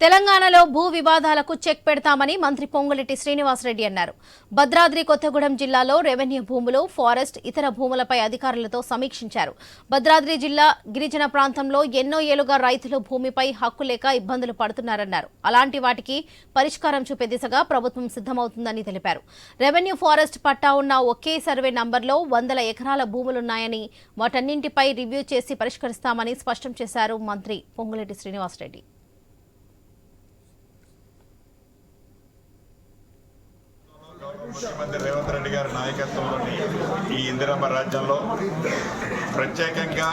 తెలంగాణలో భూ వివాదాలకు చెక్ పెడతామని మంత్రి పొంగులెట్టి శ్రీనివాసరెడ్డి అన్నారు. భద్రాద్రి కొత్తగూడెం జిల్లాలో రెవెన్యూ భూములు ఫారెస్ట్ ఇతర భూములపై అధికారులతో సమీక్షించారు. భద్రాద్రి జిల్లా గిరిజన ప్రాంతంలో ఎన్నో ఏళ్ళుగా రైతులు భూమిపై హక్కు లేక ఇబ్బందులు పడుతున్నారన్నారు. అలాంటి వాటికి పరిష్కారం చూపే దిశగా ప్రభుత్వం సిద్దమవుతుందని తెలిపారు. రెవెన్యూ ఫారెస్ట్ పట్టా ఉన్న ఒకే సర్వే నంబర్లో వందల ఎకరాల భూములున్నాయని వాటన్నింటిపై రివ్యూ చేసి పరిష్కరిస్తామని స్పష్టం చేశారు మంత్రి పొంగులెట్టి శ్రీనివాసరెడ్డి. ముఖ్యమంత్రి రేవంత్ రెడ్డి గారి నాయకత్వంలోని ఈ ఇందిరమ్మ రాజ్యంలో ప్రత్యేకంగా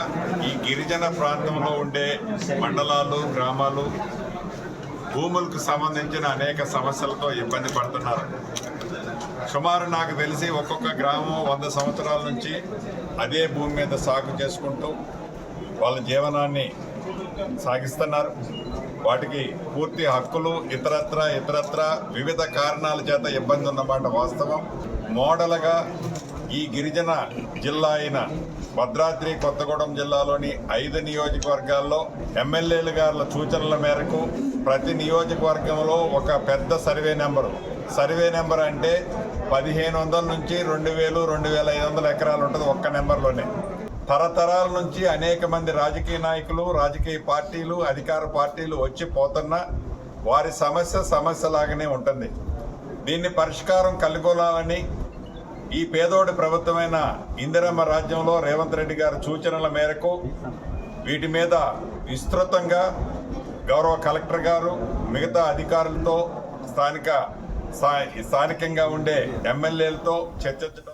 ఈ గిరిజన ప్రాంతంలో ఉండే మండలాలు గ్రామాలు భూములకు సంబంధించిన అనేక సమస్యలతో ఇబ్బంది పడుతున్నారు. సుమారు నాకు తెలిసి ఒక్కొక్క గ్రామం వంద సంవత్సరాల నుంచి అదే భూమి మీద సాగు చేసుకుంటూ వాళ్ళ జీవనాన్ని సాగిస్తున్నారు. వాటికి పూర్తి హక్కులు ఇతరత్ర ఇతరత్ర వివిధ కారణాల చేత ఇబ్బంది ఉన్నమాట వాస్తవం. మోడల్గా ఈ గిరిజన జిల్లా అయిన భద్రాద్రి కొత్తగూడెం జిల్లాలోని ఐదు నియోజకవర్గాల్లో ఎమ్మెల్యేలు గారి సూచనల మేరకు ప్రతి నియోజకవర్గంలో ఒక పెద్ద సర్వే నెంబరు. సర్వే నెంబర్ అంటే పదిహేను వందల నుంచి రెండు వేలు రెండు వేల ఐదు వందల ఎకరాలు ఉంటుంది ఒక్క నెంబర్లోనే. తరతరాల నుంచి అనేక మంది రాజకీయ నాయకులు రాజకీయ పార్టీలు అధికార పార్టీలు వచ్చి పోతున్నా వారి సమస్య సమస్యలాగానే ఉంటుంది. దీన్ని పరిష్కారం కలుగొనాలని ఈ పేదోడి ప్రభుత్వమైన ఇందిరమ్మ రాజ్యంలో రేవంత్ రెడ్డి గారి సూచనల మేరకు వీటి మీద విస్తృతంగా గౌరవ కలెక్టర్ గారు మిగతా అధికారులతో స్థానిక స్థా- స్థానికంగా ఉండే ఎమ్మెల్యేలతో చర్చించడం